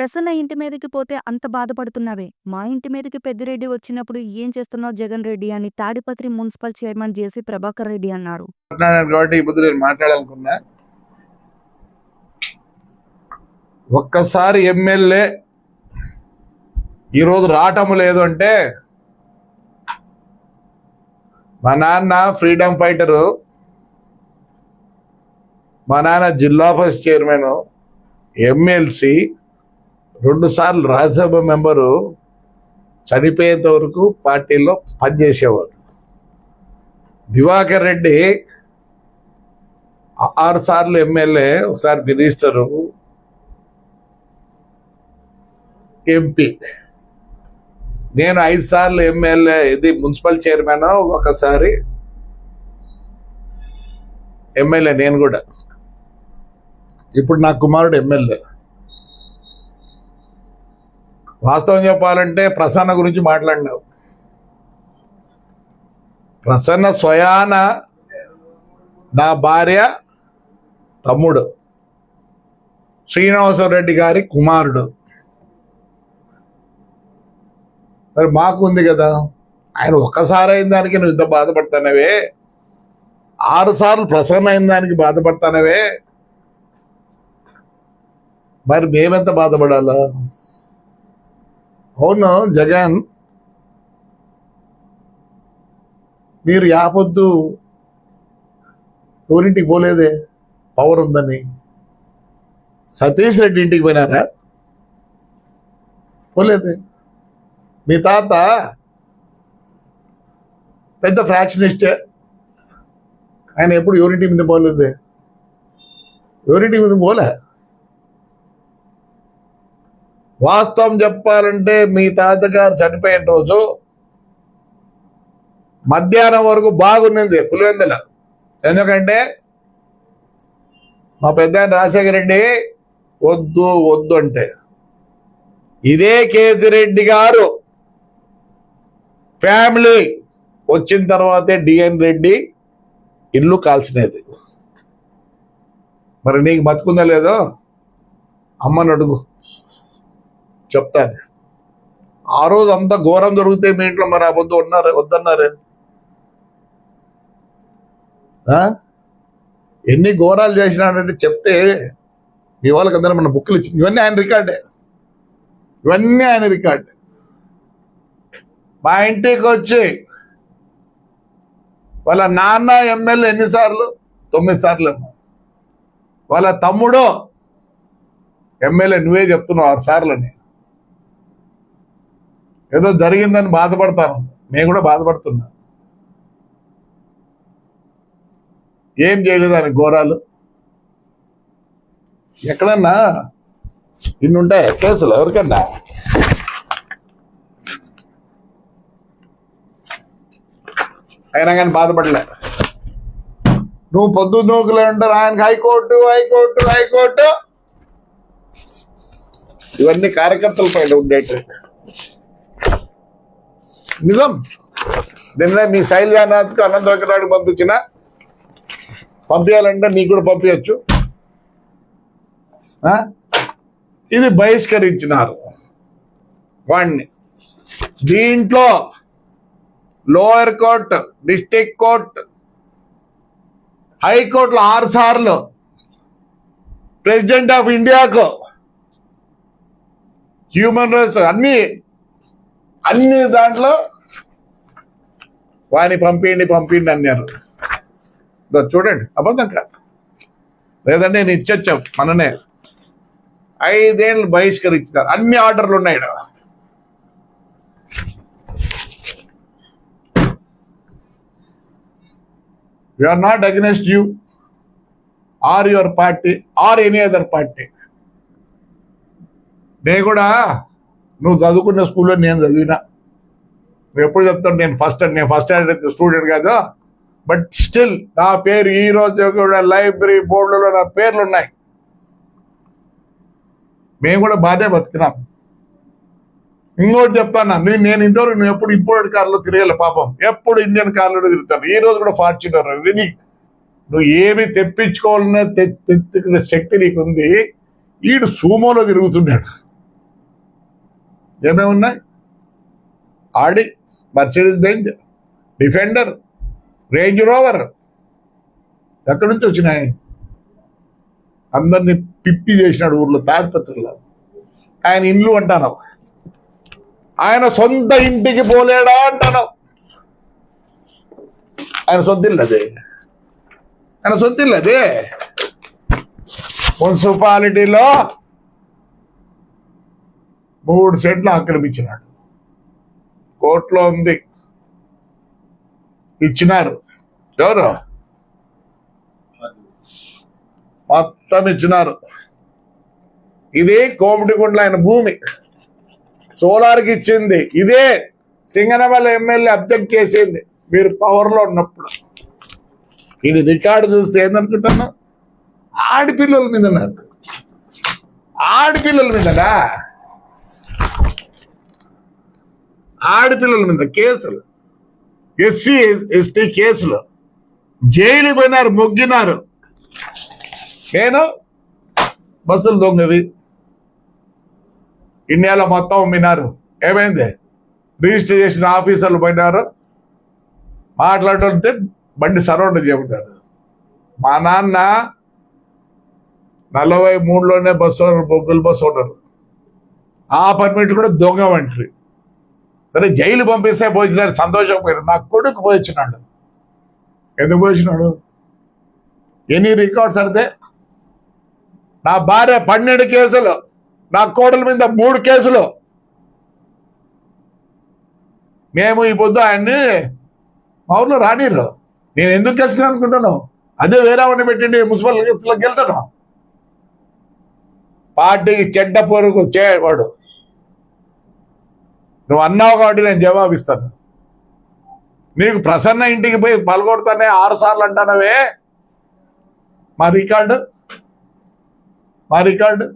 ప్రసన్న ఇంటి మీదకి పోతే అంత బాధపడుతున్నావే. మా ఇంటి మీదకి పెద్దిరెడ్డి వచ్చినప్పుడు ఏం చేస్తున్నావు జగన్ రెడ్డి అని Tadipatri municipal chairman JC Prabhakar Reddy అన్నారు. మాట్లాడాలనుకున్నా. ఒక్కసారి ఎమ్మెల్యే ఈరోజు రావటం లేదు అంటే మా నాన్న ఫ్రీడమ్ ఫైటరు మా నాన్న జిల్లా ఫస్ట్ చైర్మన్ ఎమ్మెల్సీ రెండు సార్లు రాజ్యసభ మెంబరు చనిపోయేంత వరకు పార్టీలో పనిచేసేవాడు. దివాకర్ రెడ్డి ఆరు సార్లు ఎమ్మెల్యే ఒకసారి మినిస్టరు ఎంపీ. నేను ఐదు సార్లు ఎమ్మెల్యే ఇది మున్సిపల్ చైర్మన్ ఒకసారి ఎమ్మెల్యే నేను కూడా. ఇప్పుడు నా కుమారుడు ఎమ్మెల్యే. వాస్తవం చెప్పాలంటే ప్రసన్న గురించి మాట్లాడినావు. ప్రసన్న స్వయాన నా భార్య తమ్ముడు శ్రీనివాసరెడ్డి గారి కుమారుడు. మరి మాకు ఉంది కదా ఆయన ఒక్కసారి అయిన దానికి నువ్వు ఇంత బాధపడతానవే. ఆరు సార్లు ప్రసన్న అయిన దానికి బాధపడతానవే. మరి మేమెంత బాధపడాలా? అవును జగన్? మీరు యాపొద్దు ఎవరింటికి పోలేదే? పవర్ ఉందని. సతీష్ రెడ్డి ఇంటికి పోయినారా? పోలేదే. మీ తాత పెద్ద ఫ్రాక్షనిస్టే. ఆయన ఎప్పుడు ఎవరింటి మీద పోలేదే? ఎవరింటి మీద పోలే? వాస్తవం చెప్పాలంటే మీ తాతగారు చనిపోయిన రోజు మధ్యాహ్నం వరకు బాగున్నది పులివెందుల. ఎందుకంటే మా పెద్ద రాజశేఖర రెడ్డి వద్దు వద్దు అంటే. ఇదే కేతిరెడ్డి గారు ఫ్యామిలీ వచ్చిన తర్వాతే డిఎన్ రెడ్డి ఇల్లు కాల్చినది. మరి నీకు బతుకుందా లేదో? అమ్మని అడుగు. చెప్తాది ఆ రోజు అంత ఘోరం జరిగితే మీ ఇంట్లో మరి వద్దు ఉన్నారు వద్దన్నారే? ఆ? ఎన్ని ఘోరాలు చేసినాడంటే చెప్తే మీ వాళ్ళకి అందరూ మన బుక్లు ఇచ్చింది ఇవన్నీ ఆయన రికార్డే. ఇవన్నీ ఆయన రికార్డే. మా ఇంటికి వచ్చి వాళ్ళ నాన్న ఎమ్మెల్యే ఎన్నిసార్లు? తొమ్మిది సార్లు వాళ్ళ తమ్ముడు ఎమ్మెల్యే నువ్వే చెప్తున్నావు ఆరు సార్లు అని ఏదో జరిగిందని బాధపడతాను. నేను కూడా బాధపడుతున్నా. ఏం చేయలేదు ఆయన ఘోరాలు? ఎక్కడన్నా? ఇన్నుంటాయి కేసులు ఎవరికన్నా? అయినా కానీ బాధపడలే. నువ్వు పొద్దు నూకులు ఉంటారు ఆయనకి హైకోర్టు హైకోర్టు హైకోర్టు. ఇవన్నీ కార్యకర్తల పైన ఉండేటివి నిజం. నిన్న మీ శైలజానాథ్కి అనంత వెంకటరాడు పంపించిన. పంపించాలంటే నీకు కూడా పంపించచ్చు. ఆ? ఇది బహిష్కరించినారు వాడిని దీంట్లో లోయర్ కోర్ట్ డిస్టిక్ కోర్ట్ హైకోర్టులో ఆరు సార్లు ప్రెసిడెంట్ ఆఫ్ ఇండియాకు హ్యూమన్ రైట్స్ అన్ని అన్ని దాంట్లో వాడిని పంపిండి పంపిండి అన్నారు. చూడండి అబద్ధం కాదు. లేదంటే నేను ఇచ్చొచ్చాం మననే? ఐదేళ్ళు బహిష్కరించినారు. అన్ని ఆర్డర్లు ఉన్నాయి ఈడ. we are not against you. Or your party or any other నేను కూడా నువ్వు చదువుకున్న స్కూల్లో నేను చదివినా. నువ్వు ఎప్పుడు చెప్తాను నేను ఫస్ట్ నేను ఫస్ట్ స్టాండర్డ్ స్టూడెంట్ కాదు. బట్ స్టిల్ నా పేరు ఈ రోజు కూడా లైబ్రరీ బోర్డులో నా పేర్లు ఉన్నాయి. మేము కూడా బాధే బతికినాం. ఇంకోటి చెప్తాను నేను నేను ఇంతవరకు నువ్వు ఎప్పుడు ఇంపోర్టెడ్ కార్లో తిరగలే పాపం. ఎప్పుడు ఇండియన్ కార్లో తిరుగుతాను. ఈ రోజు కూడా ఫార్చునర్ విని. నువ్వు ఏమి తెప్పించుకోవాలనే తెప్పించుకునే శక్తి నీకుంది. ఈడు సూమోలో తిరుగుతున్నాడు. ఏమేమి ఉన్నాయి? Audi Mercedes Benz Defender Range Rover. ఎక్కడి నుంచి వచ్చినాయి? అందరినీ పిప్పి చేసినాడు ఊర్లో తాడిపత్రిలో. ఆయన ఇల్లు అంటాను ఆయన సొంత ఇంటికి పోలేడా అంటాను ఆయన సొంత ఇల్లు అదే. ఆయన సొంత ఇల్లు అదే. మున్సిపాలిటీలో మూడు సెంట్లు ఆక్రమించినాడు. కోర్టులో ఉంది. ఇచ్చినారు. ఎవరు? మొత్తం ఇచ్చినారు. ఇదే కోమటిగుండ్ల ఆయన భూమి. సోలార్కి ఇచ్చింది. ఇదే సింగనవల్ల ఎమ్మెల్యే అబ్జెక్ట్ చేసింది. మీరు పవర్లో ఉన్నప్పుడు. ఇది రికార్డు చూస్తే ఏందనుకుంటున్నా ఆడపిల్లల మీద ఆడపిల్లల మీదనా? ఆడపిల్లల మీద కేసులు. ఎస్సీ ఎస్టీ కేసులు. జైలు పోయినారు మొగ్గినారు. నేను బస్సులు దొంగవి. ఇండియాలో మొత్తం అమ్మినారు. ఏమైంది? రిజిస్టర్ చేసిన ఆఫీసర్లు పోయినారు. మాట్లాడుతుంటే బండి సరౌండ్ చేయమంటారు మా నాన్న నలభై మూడులోనే బస్సు ఓనర్ బొగ్గుల బస్సు ఓనర్. ఆ పర్మిట్ కూడా దొంగ వంటి సరే జైలు పంపిస్తే పోయినాడు సంతోషం నా కొడుకు పోయించినాడు ఎందుకు పోయిచ్చినాడు? ఎన్ని రికార్డ్స్ అడితే నా భార్య పన్నెండు కేసులు నా కోడల మీద మూడు కేసులు. మేము ఈ పొద్దు ఆయన్ని మా ఊర్లో రానిరు నేను ఎందుకు గెలిచిన అనుకుంటాను? అదే వేరే వాడిని పెట్టండి మున్సిపల్లో పార్టీకి చెడ్డ పొరుగు చేయవాడు నువ్వు అన్నావు కాబట్టి నేను జవాబిస్తాను. నీకు ప్రసన్న ఇంటికి పోయి పలకొడతానే ఆరు సార్లు అంటానవే. మా రికార్డు? మా రికార్డు?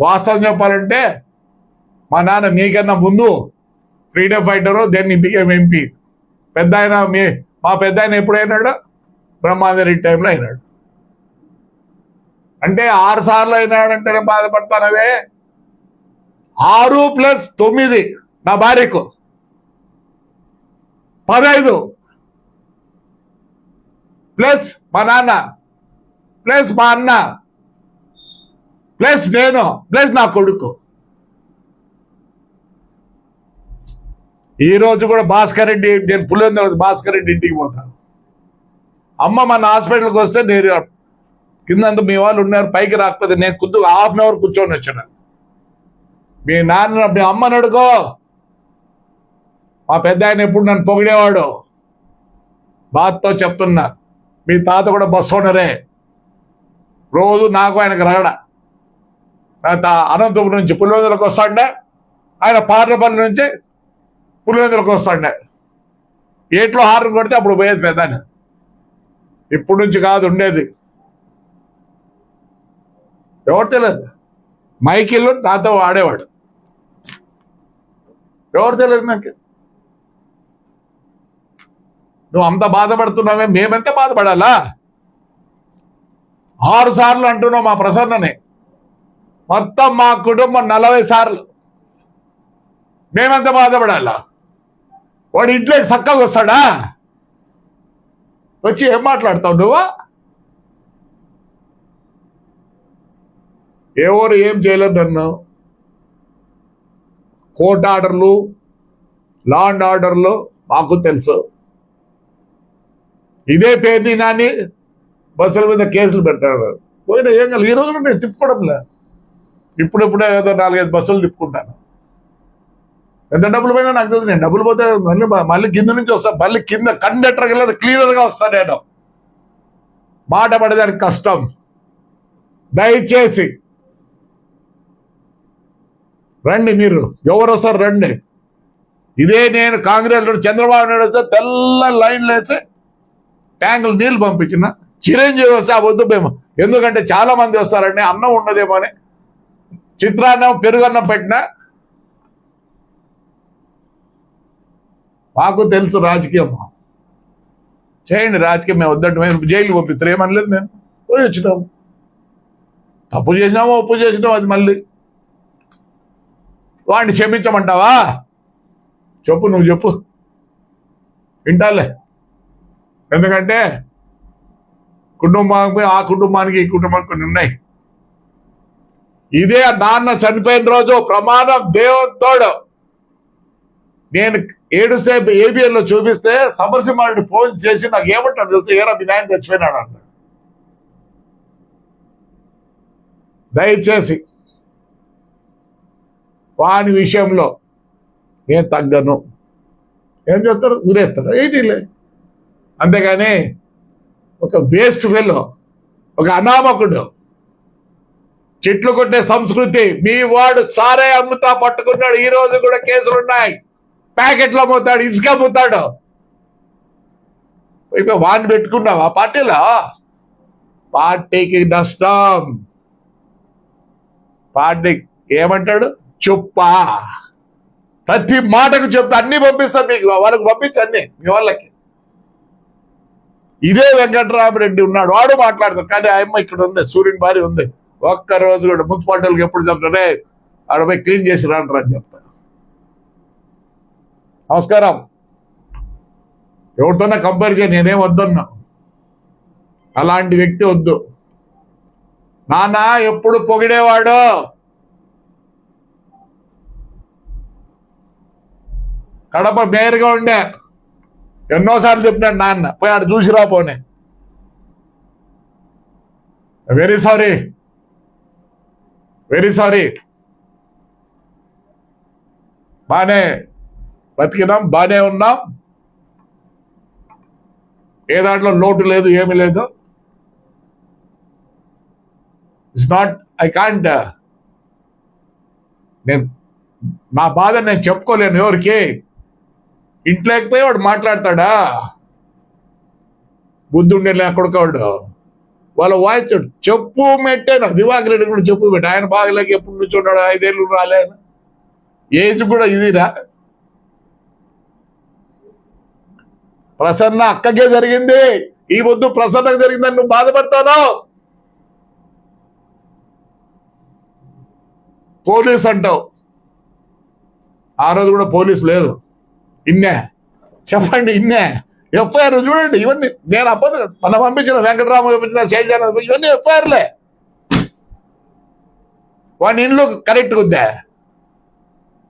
వాస్తవం చెప్పాలంటే మా నాన్న మీకన్నా ముందు freedom fighter then became MP. పెద్ద ఆయన మీ మా పెద్ద ఆయన ఎప్పుడైనాడు బ్రహ్మాందరెడ్డి టైంలో అయినాడు. అంటే ఆరు సార్లు అయినాడంటేనే బాధపడతానవే. ఆరు ప్లస్ తొమ్మిది. నా భార్యకు. పదహైదు ప్లస్ మా నాన్న. ప్లస్ మా అన్న. ప్లస్ నేను. ప్లస్ నా కొడుకు. ఈరోజు కూడా భాస్కర్ రెడ్డి నేను పులివెందుల భాస్కర్ రెడ్డి ఇంటికి పోతాను అమ్మ మన హాస్పిటల్కి వస్తే నేను కింద మీ వాళ్ళు ఉన్నారు పైకి రాకపోతే నేను కొద్దిగా హాఫ్ అన్ అవర్ కూర్చొని వచ్చాను మీ నాన్న మీ అమ్మని అడుకో మా పెద్ద ఆయన ఎప్పుడు నన్ను పొగిడేవాడు? బాధతో చెప్తున్నా. మీ తాత కూడా బస్ ఓనరే. రోజు నాకు ఆయనకు రగడ. తాత అనంతపురం నుంచి పులివెందులకు వస్తాండే. ఆయన పార్లపల్లి నుంచి పులివెందులకు వస్తాడే. ఏట్లో హారం కొడితే అప్పుడు పోయేది పెద్ద ఇప్పుడు నుంచి కాదు ఉండేది. ఎవరు తెలియదు? మైకిల్ నాతో ఆడేవాడు. ఎవరు తెలియదు నాకు? నువ్వు అంత బాధపడుతున్నావే మేమెంత బాధపడాలా? ఆరు సార్లు అంటున్నావు మా ప్రసన్నని. మొత్తం మా కుటుంబం నలభై సార్లు. మేమెంత బాధపడాలా? వాడు ఇంట్లోకి చక్కగా వస్తాడా? వచ్చి ఏం మాట్లాడతావు నువ్వా? ఎవరు ఏం చేయలేదు నన్ను కోర్ట్ ఆర్డర్లు లా అండ్ ఆర్డర్లు మాకు తెలుసు. ఇదే పేరుని నాని బస్సుల మీద కేసులు పెట్టాడు పోయిన ఏం కాదు ఈ రోజు నేను తిప్పుకోవడంలే. ఇప్పుడిప్పుడే ఏదో నాలుగైదు బస్సులు తిప్పుకుంటాను. ఎంత డబ్బులు పోయినా నాకు తెలియదు నేను డబ్బులు పోతే మళ్ళీ మళ్ళీ కింద నుంచి వస్తాను మళ్ళీ కింద కండక్టర్కి వెళ్ళదు క్లీనర్గా వస్తాను నేను. మాట పడేదానికి కష్టం. దయచేసి రండి మీరు. ఎవరు వస్తారు? రండి. ఇదే నేను కాంగ్రెస్లో చంద్రబాబు నాయుడు వస్తే తెల్ల లైన్లు వేసి ట్యాంకులు నీళ్ళు పంపించిన. చిరంజీవి వస్తే ఆ వద్దు మేము. ఎందుకంటే చాలా మంది వస్తారండి. అన్నం ఉండదేమో అని. చిత్రాన్నం పెరుగన్నం పెట్టినా. మాకు తెలుసు రాజకీయం. చేయండి రాజకీయం. మేము వద్దంటే మేము జైలు పంపిస్తారు ఏమనలేదు మేము. పోయి వచ్చినాము. తప్పు చేసినామో ఒప్పు చేసినాము అది మళ్ళీ. వాడిని క్షమించమంటావా? చెప్పు నువ్వు చెప్పు. వింటాలే ఎందుకంటే కుటుంబానికి ఆ కుటుంబానికి ఈ కుటుంబానికి కొన్ని ఉన్నాయి. ఇదే నాన్న చనిపోయిన రోజు ప్రమాణం దేవుతోడు నేను ఏడుస్తే ABN చూపిస్తే సమరసింహారెడ్డి ఫోన్ చేసి నాకు ఏమంటాడు తెలుసు? ఏరా మీ నాయన చచ్చిపోయినాడు అన్నాడు దయచేసి వాని విషయంలో నేను తగ్గను. ఏం చేస్తారు? ఊరేస్తారు. ఏంటిలే అంతేగాని ఒక వేస్ట్ ఫెల్లో ఒక అనామకుడు చెట్లు కొట్టే సంస్కృతి మీ వాడు సారే అమ్ముతా పట్టుకున్నాడు. ఈ రోజు కూడా కేసులు ఉన్నాయి. ప్యాకెట్లు అమ్ముతాడు ఇసుక అమ్ముతాడు. ఇప్పుడు వాడిని పెట్టుకున్నావు? ఆ పార్టీలో? పార్టీకి నష్టం. పార్టీ ఏమంటాడు? చెప్పా. ప్రతి మాటకు చెప్పి అన్ని పంపిస్తాం మీకు. వాళ్ళకి పంపించి అన్ని మీ వాళ్ళకి. ఇదే వెంకటరామరెడ్డి ఉన్నాడు. వాడు మాట్లాడతాడు. కానీ ఆ అమ్మ ఇక్కడ ఉంది సూర్యుని భార్య ఉంది. ఒక్క రోజు కూడా మున్సిపాలిటీలకు ఎప్పుడు చెప్తాడే ఆడ పోయి క్లీన్ చేసి రాంటారు అని చెప్తాడు. నమస్కారం. ఎవరితోనే కంపేర్ చేయ నేనేం వద్దన్నా. అలాంటి వ్యక్తి వద్దు. నానా ఎప్పుడు పొగిడేవాడు? కడప మేయర్గా ఉండే. ఎన్నోసార్లు చెప్పినాడు నాన్న. పోయి ఆడ చూసిరా పోనే. వెరీ సారీ వెరీ సారీ బానే బతికినాం బానే ఉన్నాం. ఏ దాంట్లో లోటు లేదు ఏమీ లేదు. ఇట్స్ నాట్ ఐ కాంట్ నేను నా బాధ నేను చెప్పుకోలేను ఎవరికి. ఇంట్లోకి పోయి వాడు మాట్లాడతాడా? బుద్ధుండే కొడుకోడు వాళ్ళ వాయిస్ చెప్పు మెట్టాను దివాకర్ రెడ్డి కూడా చెప్పు పెట్టా ఆయన బాగలేక ఎప్పుడు నుంచి ఉన్నాడు ఐదేళ్ళు రాలేను ఏజ్ కూడా ఇదిరా. ప్రసన్న అక్కకే జరిగింది. ఈ వద్దు ప్రసన్నకు జరిగిందని నువ్వు బాధపడతావు పోలీస్ అంటావు. ఆ రోజు కూడా పోలీస్ లేదు. ఇన్నే. చెప్పండి ఇన్నే. ఎఫ్ఐఆర్ చూడండి ఇవన్నీ. నేను అప్పదు మన పంపించిన వెంకటరామ పంపించిన శైలజాన ఇవన్నీ ఎఫ్ఐఆర్లే. వాని ఇండ్లు కరెక్ట్గా ఉందా?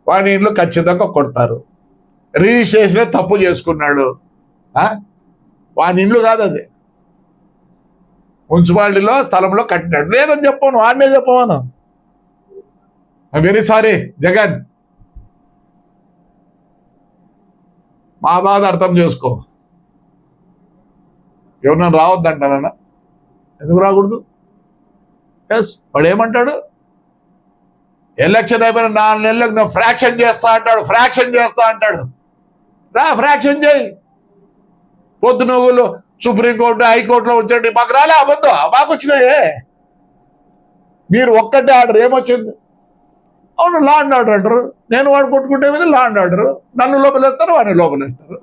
వాని ఇండ్లు ఖచ్చితంగా కొడతారు. రిజిస్ట్రేషన్ తప్పు చేసుకున్నాడు. వాని ఇండ్లు కాదు అది. మున్సిపాలిటీలో స్థలంలో కట్టినాడు. లేదని చెప్పాను వాడినే చెప్పమను వెరీ సారీ జగన్. మా బాధ అర్థం చేసుకో. ఎవరన్నా రావద్దంటానన్నా? ఎందుకు రాకూడదు? ఎస్ వాడు ఏమంటాడు ఎలక్షన్ అయిపోయిన నాలుగు నెలలకు నువ్వు ఫ్రాక్షన్ చేస్తా అంటాడు ఫ్రాక్షన్ చేస్తా అంటాడు. రా ఫ్రాక్షన్ చేయి. పొద్దు నువ్వులు సుప్రీంకోర్టు హైకోర్టులో ఉంచండి మాకు రాలే అబద్ధం. మాకు వచ్చినాయే. మీరు ఒక్కటే ఆర్డర్ ఏమొచ్చింది? అవును లా అండ్ ఆర్డర్ అంటారు. నేను వాడు కొట్టుకుంటే మీద లా అండ్ ఆర్డర్ నన్ను లోపలేస్తారు వాడిని లోపలేస్తారు.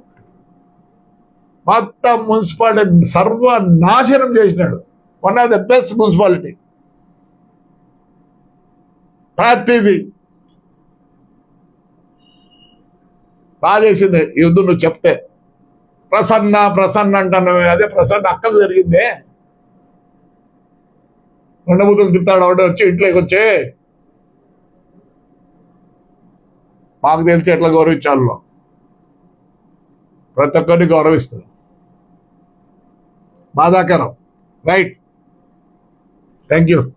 మొత్తం మున్సిపాలిటీ సర్వనాశనం చేసినాడు. One of the best municipality ప్రతిదీ. బాగా చేసింది. ఈ యుద్ధం నువ్వు చెప్తే. ప్రసన్న ప్రసన్న అంటున్నావు. అదే ప్రసన్న అక్కకు జరిగిందే. రెండబుతులు తిట్టాడు అవడే వచ్చి ఇంట్లోకి వచ్చి. మాకు తెలిసి ఎట్లా గౌరవించాలో. ప్రతి ఒక్కరిని గౌరవిస్తుంది. బాధాకరం. రైట్. Thank you